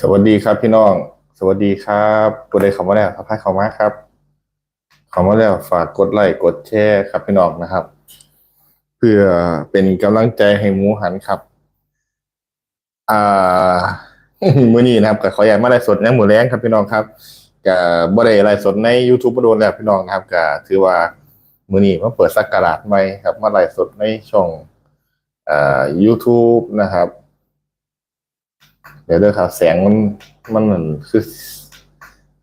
สวัสดีครับพี่น้อง สวัสดีครับตัวใดคำว่าแล้วครับให้คำว่าครับคำว่าแล้วฝากกดไลค์กดแชร์ครับพี่น้องนะครับ เพื่อเป็นกำลังใจให้หมูหันครับ อ่ามื้อนี้นะครับก็ขออยากมาไลฟ์สดในหมูแรงครับพี่น้องครับก็บ่ได้ไลฟ์สดใน YouTube มาโดนแล้วพี่น้องนะครับก็ถือว่ามื้อนี้มาเปิดสักการะใหม่ครับ มาไลฟ์สดในช่องอ่า YouTube นะครับ เดี๋ยวเด้อครับ แสงมันมันเหมือนคือ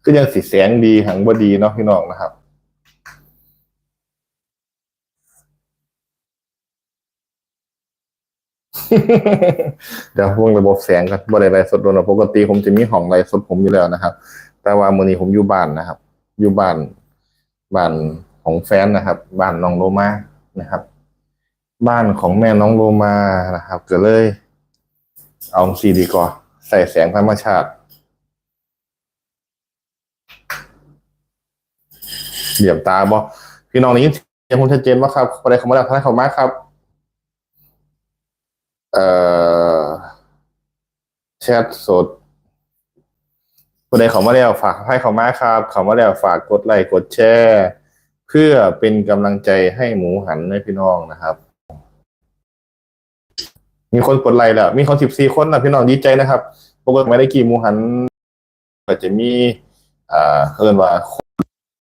คือยังสีแสงดีหังบ่ดีเนาะพี่น้องนะครับเดี๋ยวพวกระบบแสงกันบ่ได้ไลสดโดนปกติผมจะมีห้องไลสดผมอยู่แล้วนะครับ แต่ว่ามื้อนี้ผมอยู่บ้านนะครับ อยู่บ้านบ้านของแฟนนะครับ บ้านน้องโลมานะครับ บ้านของแม่น้องโลมานะครับก็เลย เอาสีดีกว่า ใส่แสงธรรมชาติ เหลี่ยมตาบอพี่น้องนี้เสียงคุณชัดเจนว่าครับอะไรคำว่าท่านเขามากครับ เอ่อแชทสดคนใดเขามาแล้วฝากให้เขามาครับเขามาแล้วฝากกดไลค์กดแชร์ เพื่อเป็นกำลังใจให้หมูหันในพี่น้องนะครับ มีคนกดไลค์แล้ว มีคนสิบสี่คนนะพี่น้องดีใจนะครับ ปกติไม่ได้กี่มูหันก็จะมีอ่าเอินว่า